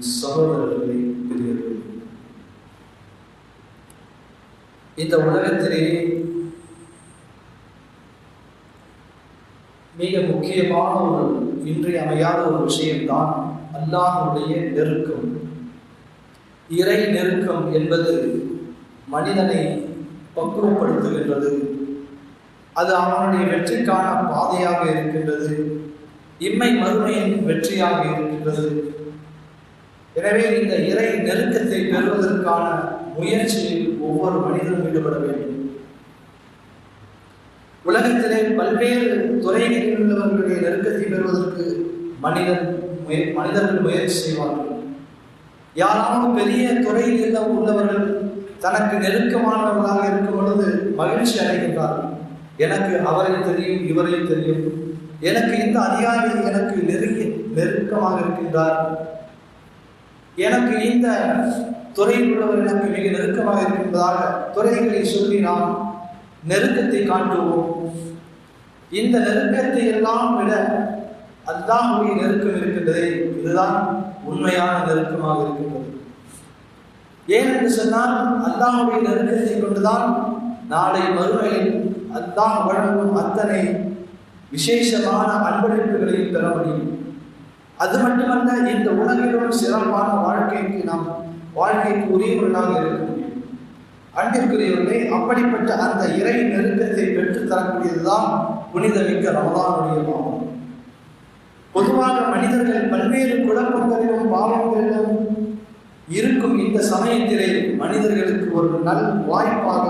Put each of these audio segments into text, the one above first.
சகோதரர்களை பெறுகிறது இந்த உலகத்திலே மிக முக்கியமான ஒரு இன்றியமையாத ஒரு விஷயம்தான் அல்லாஹனுடைய நெருக்கம். இறை நெருக்கம் என்பது மனிதனை பக்குவப்படுத்துகின்றது. அது அவனுடைய வெற்றிக்கான பாதையாக இருக்கின்றது. இம்மை மறுமையின் வெற்றியாக இருக்கின்றது. எனவே இந்த இறை நெருக்கத்தை பெறுவதற்கான முயற்சியில் ஒவ்வொரு மனிதனும் ஈடுபட வேண்டும். உலகத்திலே பல்வேறு துறைகளில் உள்ளவர்களுடைய நெருக்கத்தை பெறுவதற்கு மனிதன் முய- மனிதர்கள் முயற்சி செய்வார்கள். யாராவது பெரிய துறையில் உள்ளவர்கள் தனக்கு நெருக்கமானவர்களாக இருக்கும் பொழுது மகிழ்ச்சி அடைகின்றார்கள் எனக்கு அவரையும் தெரியும் இவரையும் தெரியும். எனக்கு இந்த அதிகாரி எனக்கு நெருங்கி நெருக்கமாக இருக்கின்றார். எனக்கு இந்த துறையில் உள்ளவர் எனக்கு மிக நெருக்கமாக இருக்கின்றதாக துறைகளை சொல்லி நாம் நெருக்கத்தை காட்டுவோம். இந்த நெருக்கத்தை எல்லாம் விட அல்லாஹுடைய நெருக்கம் இருக்கின்றதே இதுதான் உண்மையான நெருக்கமாக இருக்கின்றது. ஏன் என்று சொன்னால் அல்லாஹுடைய நெருக்கத்தை கொண்டுதான் நாளை மறுமையில் அல்லாஹ் வழங்கும் அத்தனை விசேஷமான அன்பளிப்புகளையும் பெற முடியும். அது மட்டுமல்ல இந்த உலகிலும் சிறப்பான வாழ்க்கைக்கு நாம் வாழ்க்கைக்கு உரியவர்களாக இருக்க முடியும். அன்பிற்குரியவர்களே அப்படிப்பட்ட அந்த இறை நெருக்கத்தை பெற்று தரக்கூடியதுதான் புனிதமிக்க ரமதானுடைய பாவம். பொதுவாக மனிதர்கள் பல்வேறு குழப்பங்களிலும் பாவங்களிலும் இருக்கும் இந்த சமயத்திலே மனிதர்களுக்கு ஒரு நல் வாய்ப்பாக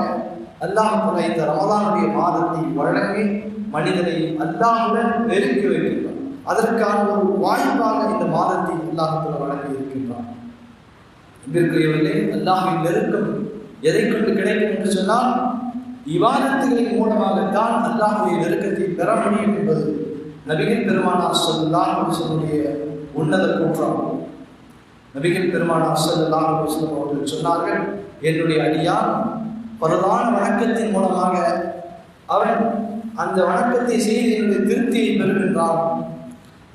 அல்லாஹ் இந்த ரமதானுடைய மாதத்தை வழங்கி மனிதனை அல்லாஹுடன் நெருக்கி வைக்கின்றார் அதற்கான ஒரு வாய்ப்பாக இந்த மாதத்தை அல்லாஹ் வழங்கி இருக்கின்றான் அன்பிற்குரியவர்களே அல்லாஹின் நெருக்கம் எதை கொண்டு கிடைக்கும் என்று சொன்னால் இவாதத்துகளின் மூலமாகத்தான் அல்லாஹுடைய நெருக்கத்தை பெற முடியும் என்பது நபிகள் பெருமானார் சொல்லலாம் சொல்லுடைய உன்னத கூற்றாகும். நபிகள் பெருமானார் சொல்லும் அவர்கள் சொன்னார்கள் என்னுடைய அடியான் பிரதான வணக்கத்தின் மூலமாக அவன் அந்த வணக்கத்தை செய்து என்னுடைய திருப்தியை பெறுகின்றான்.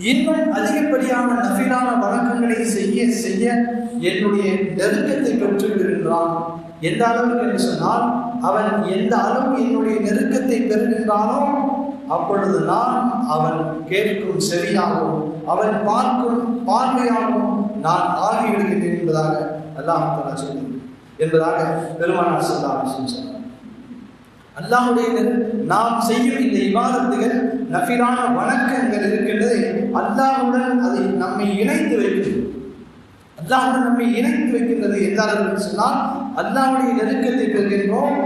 இன்னும் அதிகப்படியான நஃபிலான வணக்கங்களை செய்ய செய்ய என்னுடைய நெருக்கத்தை பெற்று விடுகின்றான் எந்த அளவுக்கு என்று சொன்னால் அவன் எந்த அளவு என்னுடைய நெருக்கத்தை பெறுகின்றானோ அப்பொழுது நான் அவன் கேட்கும் செவியாகவும் அவன் பார்க்கும் பார்வையாகவும் நான் ஆகிவிடுகின்றேன் என்பதாக அல்லாஹ் தஆலா சொல்லுங்கள் என்பதாக பெருமானார் சொல்லாமல் சொன்னார் அல்லாஹுடைய நாம் செய்யும் இந்த இபாதத்துகள் நஃபிலான வணக்கங்கள் இருக்கின்றது அல்லாஹுடன் அதை நம்மை இணைத்து வைக்கிறது. அல்லாஹுடன் நம்மை இணைத்து வைக்கின்றது எந்த அளவுக்கு சொன்னால் அல்லாஹுடைய நெருக்கத்தை பெறுகின்றோம்.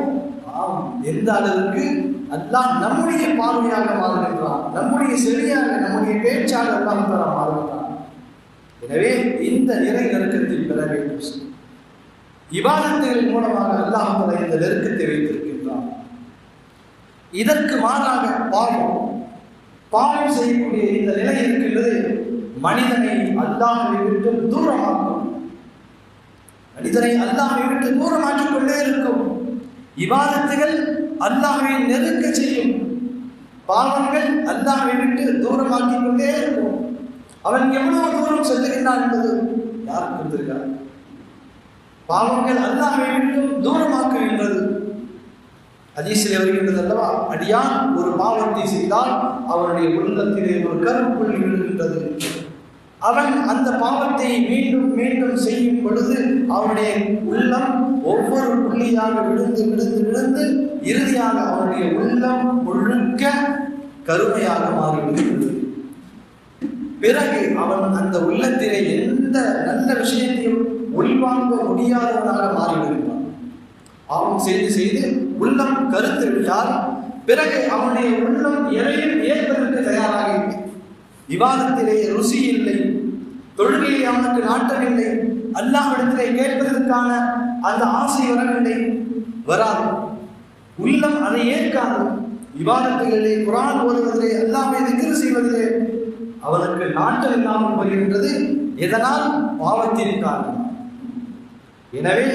ஆம் எந்த அளவுக்கு? அல்லாஹ் நம்முடைய பார்வையாக மாறுகின்றான். நம்முடைய செவியாக நம்முடைய பேச்சாக அல்லாஹ் தஆலா மாறுகின்றான். எனவே இந்த இறை நெருக்கத்தை பெற வேண்டும். இபாதத்துகளின் மூலமாக அல்லாஹ் தஆலா இந்த நெருக்கத்தை வைத்திருக்கின்றான். இதற்கு மாறாக பாவம். பாவம் செய்யக்கூடிய இந்த நிலை இருக்கின்றது மனிதனை அல்லாஹை விட்டு தூரமாக்கும். மனிதனை அல்லாஹை விட்டு தூரமாக்கிக் கொண்டே இருக்கும். இவாதத்துகள் அல்லாஹை நெருக்க செய்யும். பாவங்கள் அல்லாஹை விட்டு தூரமாக்கிக் கொண்டே இருக்கும். அவன் எவ்வளவு தூரம் செல்லுகின்றான் என்பது யாருக்கும் தெரியாது. பாவங்கள் அல்லாஹை விட்டும் தூரமாக்குகின்றது. ஹதீஸில் வருகின்றது அல்லவா? அடியான் ஒரு பாவத்தை செய்தால் அவனுடைய உள்ளத்திலே ஒரு கருப்புள்ளி விழுகின்றது அவன் அந்த பாவத்தை மீண்டும் மீண்டும் செய்யும் பொழுது அவனுடைய உள்ளம் ஒவ்வொரு புள்ளியாக விழுந்து விழுந்து விழுந்து இறுதியாக அவனுடைய உள்ளம் முழுக்க கருமையாக மாறிவிடுகிறது பிறகு அவன் அந்த உள்ளத்திலே எந்த நல்ல விஷயத்தையும் உள்வாங்க முடியாதவனாக மாறிவிடுகிறான் அவன் செய்து செய்து உள்ளம் கருத்து விட்டால் பிறகு அவனுடைய உள்ளம் எதையும் ஏற்பதற்கு தயாராக இல்லை விவாதத்திலே ருசி இல்லை தொழுகையை அவனுக்கு நாட்டவில்லை அல்லாவிடத்திலே கேட்பதற்கான அந்த ஆசை வரவில்லை வராது. உள்ளம் அதை ஏற்காது. விவாதத்திலே குரான் ஓதுவதிலே எல்லாமே திக்ரு செய்வதிலே அவனுக்கு நாட்டம் இல்லாமல் வருகின்றது எதனால்? பாவத்தின் காரணம். எனவே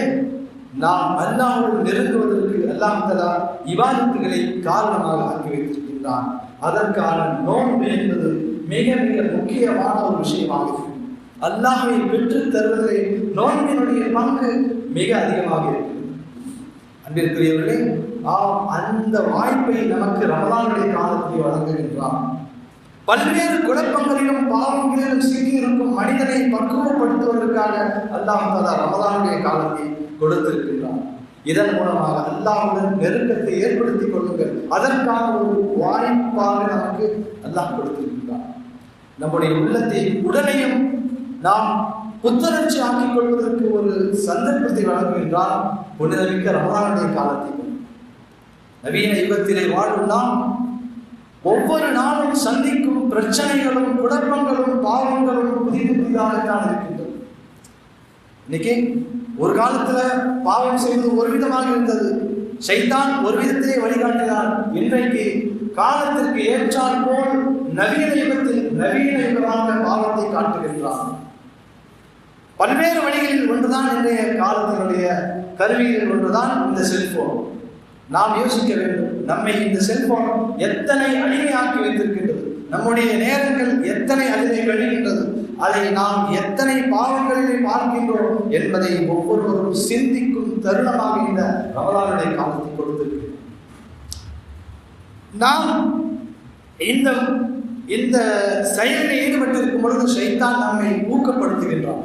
நாம் அல்லாஹோடு நெருங்குவதற்கு அல்லாஹ் தலா இவாதத்துகளை காரணமாக ஆக்கி வைத்திருக்கின்றான். அதற்கான நோன்பு என்பது மிக மிக முக்கியமான ஒரு விஷயமாகும் அல்லாஹை பெற்று தருவதிலே நோன்பினுடைய பங்கு மிக அதிகமாக இருக்கிறது அன்பிற்குரியவர்களே ஆம் அந்த வாய்ப்பை நமக்கு ரமலானுடைய காலத்தில் வழங்குகின்றான். பல்வேறு குழப்பங்களிலும் பாவங்களிலும் சிக்கியிருக்கும் மனிதனை பக்குவப்படுத்துவதற்காக அல்லாஹ் தலா ரமலானுடைய காலத்தை கொடுத்திருக்கின்றான் இதன் மூலமாக அல்லாவுடன் நெருக்கத்தை ஏற்படுத்திக் கொள்ளுங்கள். அதற்கான ஒரு வாய்ப்பாக நமக்கு அல்லாஹ் கொடுத்திருக்கின்றான். நம்முடைய உள்ளத்தை உடலையும் நாம் புத்துணர்ச்சி ஆக்கிக் கொள்வதற்கு ஒரு சந்தர்ப்பத்தை வழங்குகின்றால் புனிதமிக்க ரமதானுடைய காலத்தை. நவீன யுகத்திலே வாழும் நாம் ஒவ்வொரு நாளும் சந்திக்கும் பிரச்சனைகளும் குழப்பங்களும் பாவங்களும் புதிது புதிதாகத்தான் இருக்கின்றன. இன்னைக்கு ஒரு காலத்துல பாவம் செய்வது ஒரு விதமாக இருந்தது. சைத்தான் ஒரு விதத்திலே வழிகாட்டினார் இன்றைக்கு காலத்திற்கு ஏற்றால் போல் நவீன யுகத்தில் நவீன யுகமாக பாவத்தை காட்டுகின்றான். பல்வேறு வழிகளில் ஒன்றுதான் இன்றைய காலத்தினுடைய கருவிகளில் ஒன்றுதான் இந்த செல்போன் நாம் யோசிக்க வேண்டும் நம்மை இந்த செல்போன் எத்தனை அடிமையாக்கி வைத்திருக்கின்றது? நம்முடைய நேரங்கள் எத்தனை அதிலே கழிகின்றது? அதை நாம் எத்தனை பாவங்களிலே பார்க்கின்றோம் என்பதை ஒவ்வொருவரும் சிந்திக்கும் தருணமாக இந்த ரமலானுடைய காலத்தை கொடுத்திருக்கிறது. நாம் இந்த இந்த செயலில் ஈடுபட்டிருக்கும் பொழுது சைத்தான் நம்மை ஊக்கப்படுத்துகின்றான்.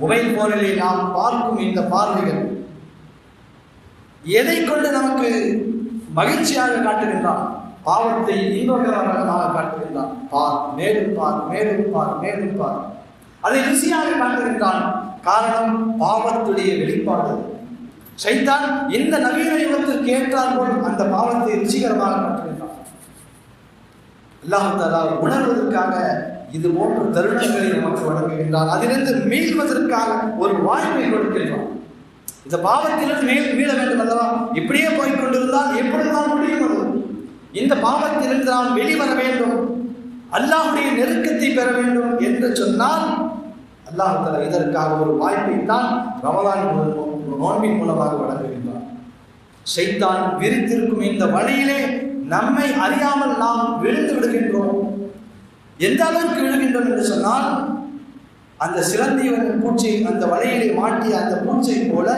மொபைல் போனிலே நாம் பார்க்கும் இந்த பார்வைகள் எதை கொண்டு நமக்கு மகிழ்ச்சியாக காட்டுகின்றான்? பாவத்தை இன்பகரமாக காட்டுகின்றான் பார் மேலும் பார் மேலும் பார் மேலும் பார். அதை ருசியாக காட்டுகின்றான் காரணம் பாவத்துடைய வெளிப்பாடு. சைத்தான் இந்த நவீன யுகத்திற்கு ஏற்றால் போல் அந்த பாவத்தை ருசிகரமாக காட்டுகின்றான் அல்லாஹாலா உணர்வதற்காக இது போன்ற தருணங்களை நமக்கு வழங்குகின்றான். அதிலிருந்து மீள்வதற்காக ஒரு வாய்ப்பை கொடுக்கின்றான். இந்த பாவத்திலிருந்து மேல் மீள வேண்டும் அல்லவா? இப்படியே போய் கொண்டிருந்தால் எப்பொழுதுதான் முடியும் அது? இந்த பாவத்திலிருந்து நாம் வெளிவர வேண்டும். அல்லாஹுடைய நெருக்கத்தை பெற வேண்டும் என்று சொன்னால் அல்லாஹ் இதற்காக ஒரு வாய்ப்பை தான் ரமதான் நோன்பின் மூலமாக வழங்குகின்றார் செய்தான் விரித்திருக்கும் இந்த வழியிலே நம்மை அறியாமல் நாம் விழுந்து விடுகின்றோம். எந்த அளவுக்கு விழுகின்றோம் என்று சொன்னால் அந்த சிலந்தியவன் பூச்சி அந்த வலையிலே மாட்டிய அந்த பூச்சை போல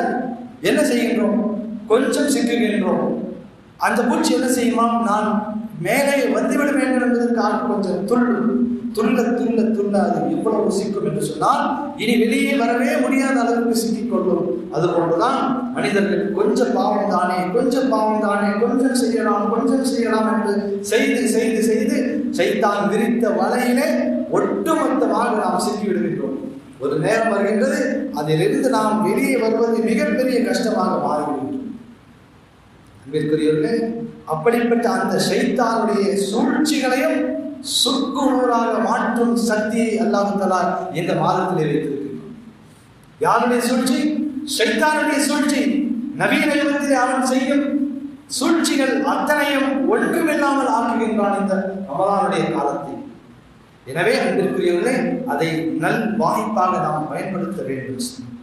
என்ன செய்கின்றோம்? கொஞ்சம் சிக்குகின்றோம். அந்த பூச்சி என்ன செய்யுமாம் நான் மேலே வந்துவிட வேண்டும் என்பதற்காக கொஞ்சம் துள்ளு துள்ள துள்ள துள்ள அது எவ்வளவு சிக்கும் என்று சொன்னால் இனி வெளியே வரவே முடியாத அளவுக்கு சிக்கிக்கொள்ளும் அது போன்றுதான் மனிதர்கள் கொஞ்சம் பாவம் தானே கொஞ்சம் பாவம் தானே கொஞ்சம் செய்யலாம் கொஞ்சம் செய்யலாம் என்று செய்து செய்து செய்து செய்தான் விரித்த வலையிலே ஒட்டுமொத்தமாக நாம் சிக்கிவிடுகின்றோம். ஒரு நேரம் வருகின்றது அதிலிருந்து நாம் வெளியே வருவது மிகப்பெரிய கஷ்டமாக மாறிவிடுகின்றோம் அன்பிற்குரியவர்களே அப்படிப்பட்ட அந்த சைத்தானுடைய சூழ்ச்சிகளையும் சுக்குநூறாக மாற்றும் சக்தியை அல்லாஹலா இந்த மாதத்திலே வைத்திருக்கின்றோம் யாருடைய சூழ்ச்சி? சைத்தானுடைய சூழ்ச்சி. நவீன யுகத்திலே அவன் செய்யும் சூழ்ச்சிகள் அத்தனையும் ஒன்றுமில்லாமல் ஆக்குகின்றான் இந்த அமலானுடைய காலத்தை எனவே அன்பிற்குரியவர்களே அதை நல் வாய்ப்பாக நாம் பயன்படுத்த வேண்டும்.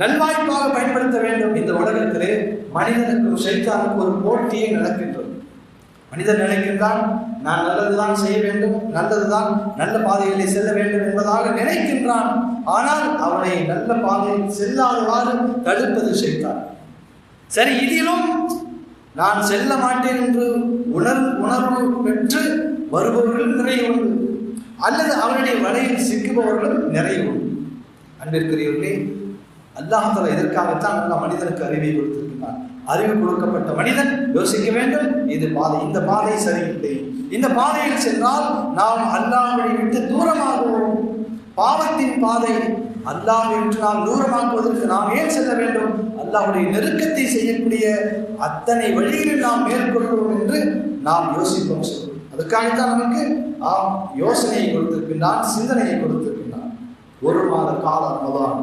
நல்வாய்ப்பாக பயன்படுத்த வேண்டும் இந்த உலகத்திலே மனிதனுக்கும் சைத்தானுக்கும் ஒரு போட்டியே நடக்கின்றது. மனிதன் நினைக்கின்றான் நான் நல்லதுதான் செய்ய வேண்டும் நல்லதுதான் நல்ல பாதைகளை செல்ல வேண்டும் என்பதாக நினைக்கின்றான். ஆனால் அவனை நல்ல பாதையில் செல்லாதவாறு தடுப்பது செய்தான் சரி இதிலும் நான் செல்ல மாட்டேன் என்று உணர் உணர்வு பெற்று வருபவர்கள் நிறைய உண்டு. அல்லது அவனுடைய வலையில் சிக்குபவர்களும் நிறைய உண்டு. அன்பிற்குரியவர்களே அல்லாஹால எதற்காகத்தான் அல்லா மனிதனுக்கு அறிவை கொடுத்திருக்கிறான்? அறிவு கொடுக்கப்பட்ட மனிதன் யோசிக்க வேண்டும். இது பாதை இந்த பாதை சரியில்லை. இந்த பாதையில் சென்றால் நாம் அல்லாஹை விட்டு தூரமாகுவோம். பாவத்தின் பாதை அல்லாஹ் என்று நாம் தூரமாக்குவதற்கு நாம் ஏன் செல்ல வேண்டும்? அல்லாஹுடைய நெருக்கத்தை செய்யக்கூடிய அத்தனை வழிகளில் நாம் மேற்கொள்வோம் என்று நாம் யோசிப்போம். அதுக்காகத்தான் நமக்கு ஆம் யோசனையை கொடுத்திருக்கின்றான் சிந்தனையை கொடுத்திருக்கின்றான். ஒரு மாத காலம் முதலாம்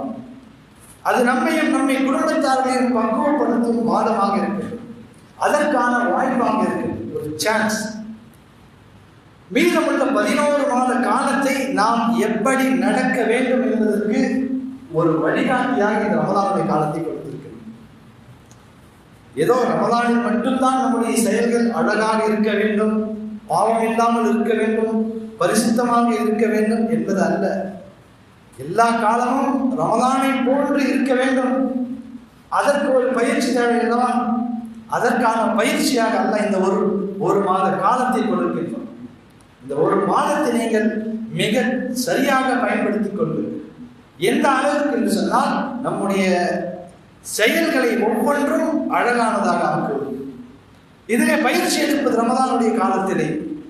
அது நம்மையும் நம்மை குடும்பத்தார்களையும் பக்குவப்படுத்தும் மாதமாக இருக்கிறது அதற்கான வாய்ப்பாக இருக்கிறது ஒரு சான்ஸ் மீதமுள்ள பதினோரு மாத காலத்தை நாம் எப்படி நடக்க வேண்டும் என்பதற்கு ஒரு வழிகாட்டியாக இந்த ரமதானுடைய காலத்தை கொடுத்திருக்கிறது. ஏதோ ரமதானில் மட்டும்தான் நம்முடைய செயல்கள் அழகாக இருக்க வேண்டும் பாவம் இல்லாமல் இருக்க வேண்டும் பரிசுத்தமாக இருக்க வேண்டும் என்பது அல்ல. எல்லா காலமும் ரமதானை போன்று இருக்க வேண்டும். அதற்கு ஒரு பயிற்சி தேவை அல்லவா? அதற்கான பயிற்சியாக அல்ல இந்த ஒரு ஒரு மாத காலத்தை கொடுக்கின்றோம். இந்த ஒரு மாதத்தை நீங்கள் மிக சரியாக பயன்படுத்திக் கொண்டு எந்த அளவுக்கு என்று சொன்னால் நம்முடைய செயல்களை ஒவ்வொன்றும் அழகானதாக ஆக்குவது இதிலே பயிற்சி எடுப்பது ரமதானுடைய காலத்திலே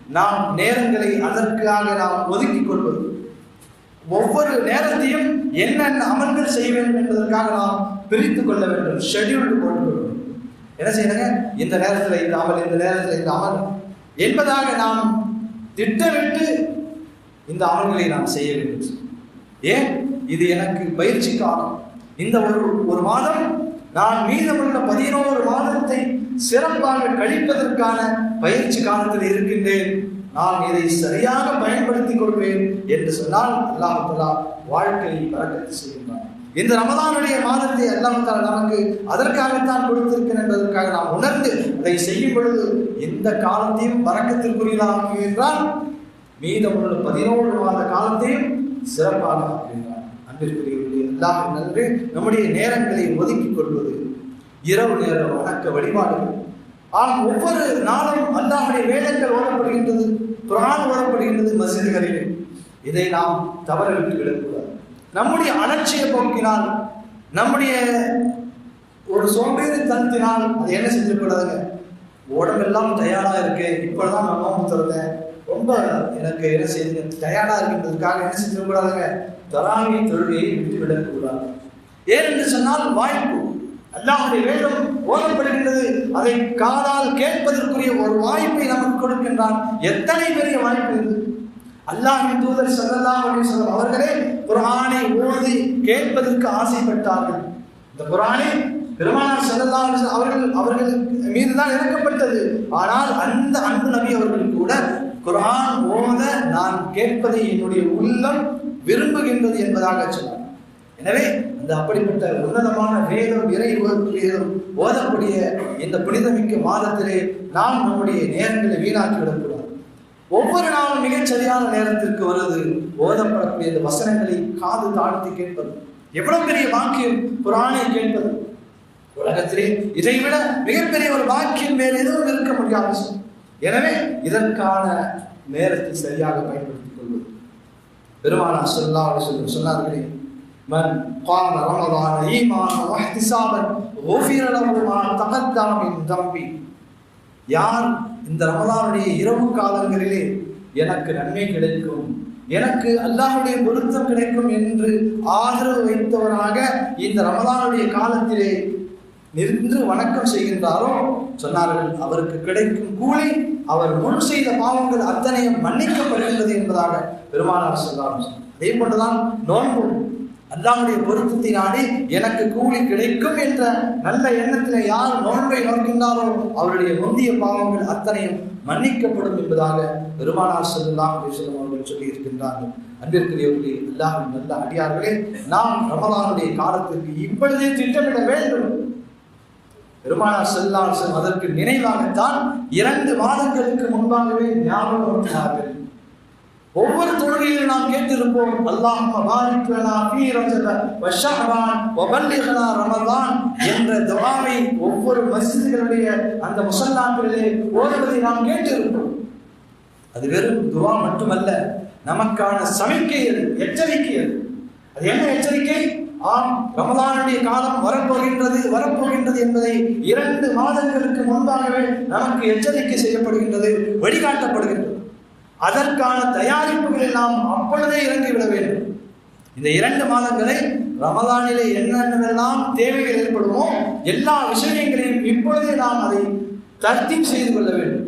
நாம் நேரங்களை அதற்காக நாம் ஒதுக்கிக் கொள்வது. ஒவ்வொரு நேரத்தையும் என்னென்ன அமல்கள் செய்ய வேண்டும் என்பதற்காக நாம் பிரித்து கொள்ள வேண்டும் ஷெட்யூல்டு போட்டு என்ன செய்யணுங்க? இந்த நேரத்தில் இந்த அமல் இந்த நேரத்தில் இந்த அமல் என்பதாக நாம் திட்டமிட்டு இந்த அமல்களை நாம் செய்ய வேண்டும். ஏன்? இது எனக்கு பயிற்சி காலம். இந்த ஒரு ஒரு மாதம் நான் மீதமுள்ள பதினோரு மாதத்தை சிறப்பாக கழிப்பதற்கான பயிற்சி காலத்தில் இருக்கின்றேன். நான் இதை சரியாக பயன்படுத்திக் கொள்வேன் என்று சொன்னால் அல்லாஹ் வாழ்க்கையை பறக்கத்து செய்கின்றான் இந்த ரமதானுடைய மாதத்தை அல்லாஹால நமக்கு அதற்காகத்தான் கொடுத்திருக்கிறேன் என்பதற்காக நாம் உணர்ந்து அதை செய்யும் பொழுது எந்த காலத்தையும் பறக்கத்திற்குரியதாக என்றால் மீதமுள்ள பதினோரு மாத காலத்தையும் சிறப்பாக ஆக்குகின்றான் அன்பிற்குரியவர்களுடைய எல்லாம் நன்று. நம்முடைய நேரங்களை ஒதுக்கிக் கொள்வது இரவு நேர வணக்க வழிபாடுகள். ஆனால் ஒவ்வொரு நாளும் அல்லாஹுடைய வேதங்கள் ஓடப்படுகின்றது குரான் ஓடப்படுகின்றது மசிதிகளிலே. இதை நாம் தவற விட்டு விடக்கூடாது. நம்முடைய அலட்சிய போக்கினால் நம்முடைய ஒரு சோம்பேறி தனத்தினால் அது என்ன செஞ்சிடக்கூடாதுங்க? உடம்பெல்லாம் தயாராக இருக்கு இப்பதான் நான் நோம்பு தருவேன் ரொம்ப எனக்கு என்ன செய்யுங்க? டயர்டாக இருக்கின்றதுக்காக என்ன செஞ்சிடக்கூடாதுங்க? தராமி தொழிலை விட்டு விடக்கூடாது ஏன் என்று சொன்னால் வாய்ப்பு அல்லாஹுடைய வேதம் ஓதப்படுகின்றது. அதை காதால் கேட்பதற்குரிய ஒரு வாய்ப்பை நமக்கு கொடுக்கின்றான். எத்தனை பெரிய வாய்ப்பு இது? அல்லாஹின் தூதர் சல்லா அலைஹி அவர்களே குரானை ஓதி கேட்பதற்கு ஆசைப்பட்டார்கள். இந்த குரானை பெருமானார் சல்லா அவர்கள் அவர்கள் மீது தான் இறக்கப்பட்டது. ஆனால் அந்த அன்பு நபி அவர்கள் கூட குர்ஆன் ஓத நான் கேட்பதை என்னுடைய உள்ளம் விரும்புகின்றது என்பதாக சொன்னார். எனவே இந்த அப்படிப்பட்ட உன்னதமான வேதம் இறை வேதம் ஓதக்கூடிய இந்த புனிதமிக்க மாதத்திலே நாம் நம்முடைய நேரங்களை வீணாக்கி விடக்கூடாது. ஒவ்வொரு நாளும் மிகச் சரியான நேரத்திற்கு வருவது ஓதப்படக்கூடிய இந்த வசனங்களை காது தாழ்த்தி கேட்பது. எவ்வளவு பெரிய வாக்கியம் புராணை கேட்பது. உலகத்திலே இதைவிட மிகப்பெரிய ஒரு வாக்கியம் வேறு எதுவும் இருக்க முடியாது. எனவே இதற்கான நேரத்தை சரியாக பயன்படுத்திக் கொள்வது. பெருமானா சொல்லா சொல்லி சொன்னார்களே من قام رمضان ايمانا واحتسابا غفر له ما تقدم من ذنبه யார் இந்த ரமலானுடைய இரவு காலங்களிலே எனக்கு நன்மை கிடைக்கும் எனக்கு அல்லாஹுடைய பொருத்தம் கிடைக்கும் என்று ஆதரவு வைத்தவராக இந்த ரமலானுடைய காலத்திலே நின்று வணக்கம் செய்கின்றாரோ சொன்னார்கள் அவருக்கு கிடைக்கும் கூலி அவர் முன் செய்த பாவங்கள் அத்தனையும் மன்னிக்கப்படுகின்றது என்பதாக பெருமானார் சொன்னார் அதே போன்றுதான் நோன்பு அல்லாவுடைய பொருத்தத்தினாலே எனக்கு கூலி கிடைக்கும் என்ற நல்ல எண்ணத்தில் யார் நோன்பை நோக்கின்றாரோ அவருடைய முந்திய பாவங்கள் அத்தனையும் மன்னிக்கப்படும் என்பதாக பெருமானார் செல்லாம் செல்லும் அவர்கள் சொல்லி இருக்கின்றார்கள் அன்பிற்குரியவர்களே எல்லாரும் நல்ல அடியார்களே நாம் ரமலானுடைய காலத்திற்கு இப்பொழுதே திட்டமிட வேண்டும். பெருமானார் செல்லாசன் அதற்கு நினைவாகத்தான் இரண்டு மாதங்களுக்கு முன்பாகவே ஞாபகம் ஒவ்வொரு தொழுகையில் நாம் கேட்டிருப்போம் அல்லாஹ் பாரிக் லனா ஃபீ ரஜப வ ஷஅபான் வ என்ற துஆவை ஒவ்வொரு மஸ்ஜிதுகளுடைய அந்த முசல்லாக்களிலே ஓதுவதை நாம் கேட்டிருப்போம். அது வெறும் துவா மட்டுமல்ல நமக்கான சமிக்கைகள் எச்சரிக்கைகள் அது. என்ன எச்சரிக்கை? ஆம் ரமதானுடைய காலம் வரப்போகின்றது வரப்போகின்றது என்பதை இரண்டு மாதங்களுக்கு முன்பாகவே நமக்கு எச்சரிக்கை செய்யப்படுகின்றது வழிகாட்டப்படுகின்றது அதற்கான தயாரிப்புகளை நாம் அப்பொழுதே இறங்கிவிட வேண்டும். இந்த இரண்டு மாதங்களை ரமதானிலே என்னென்னவெல்லாம் தேவைகள் ஏற்படுமோ எல்லா விஷயங்களையும் இப்பொழுதே நாம் அதை தர்த்தீப் செய்து கொள்ள வேண்டும்.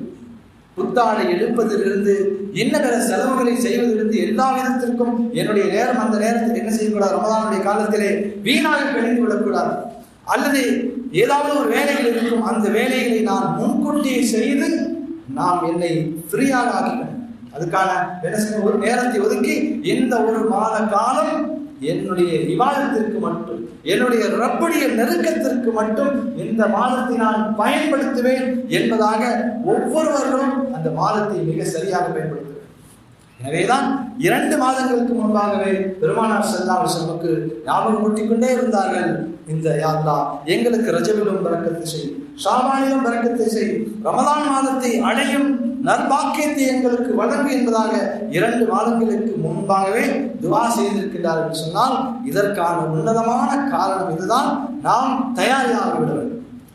புத்தாடை எழுப்பதிலிருந்து இன்ன செலவுகளை செய்வதிலிருந்து எல்லா விதத்திற்கும் என்னுடைய நேரம் அந்த நேரத்தில் என்ன செய்யக்கூடாது? ரமதானுடைய காலத்திலே வீணாக கழிந்து விடக்கூடாது. அல்லது ஏதாவது ஒரு வேலைகள் இருக்கும் அந்த வேலைகளை நான் முன்கூட்டியே செய்து நாம் என்னை ஃப்ரீயாக ஆக்கிக்கணும் அதுக்கான என்ன ஒரு நேரத்தை ஒதுக்கி இந்த ஒரு மாத காலம் என்னுடைய விவாதத்திற்கு மட்டும் என்னுடைய ரப்புடைய நெருக்கத்திற்கு மட்டும் இந்த மாதத்தை நான் பயன்படுத்துவேன் என்பதாக ஒவ்வொருவர்களும் அந்த மாதத்தை மிக சரியாக பயன்படுத்துவேன் எனவேதான் இரண்டு மாதங்களுக்கு முன்பாகவே பெருமானார் செல்லாமல் செல்வக்கு ஞாபகம் ஊட்டிக் கொண்டே இருந்தார்கள். இந்த யாத்ரா எங்களுக்கு ரஜவிலும் பறக்கத்தை செய் ஷாபானிலும் பறக்கத்தை செய் ரமதான் மாதத்தை அடையும் நற்பாக்கியத்தை எங்களுக்கு வழங்கு என்பதாக இரண்டு மாதங்களுக்கு முன்பாகவே துவா செய்திருக்கிறார் என்று சொன்னால் இதற்கான உன்னதமான காரணம் இதுதான். நாம் தயாரியாக விடுவது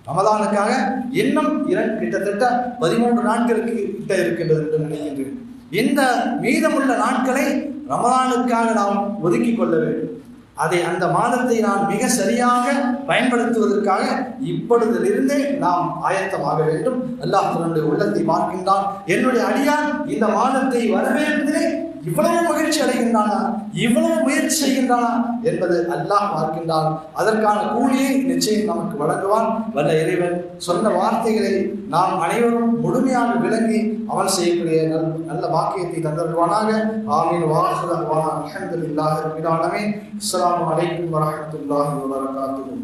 ரமதானுக்காக இன்னும் இரண்டு கிட்டத்தட்ட பதிமூன்று நாட்களுக்கு கிட்ட இருக்கின்றது என்று நினைக்கின்றேன். இந்த மீதமுள்ள நாட்களை ரமதானுக்காக நாம் ஒதுக்கிக் கொள்ள வேண்டும். அதை அந்த மாதத்தை நான் மிக சரியாக பயன்படுத்துவதற்காக இப்பொழுதிலிருந்தே நாம் ஆயத்தமாக வேண்டும். அல்லாஹ் தன்னுடைய உள்ளத்தை பார்க்கின்றான். என்னுடைய அடியான் இந்த மாதத்தை வரவேற்பதிலே இவ்வளவு மகிழ்ச்சி அடைகின்றானா? இவ்வளவு முயற்சி செய்கின்றானா? என்பது அல்லாஹ் பார்க்கின்றான். அதற்கான கூலியை நிச்சயம் நமக்கு வழங்குவான். வல்ல இறைவன் சொன்ன வார்த்தைகளை நாம் அனைவரும் முழுமையாக விளங்கி அமல் செய்யக்கூடிய நல் நல்ல வாக்கியத்தை தந்தருவானாக ஆமீன். வாசுதல்வானா அல்ஹம்துலில்லாஹி ரப்பில் இஸ்லாம் அஸ்ஸலாமு அலைக்கும் வரஹ்மத்துல்லாஹி வபரகாத்துஹு.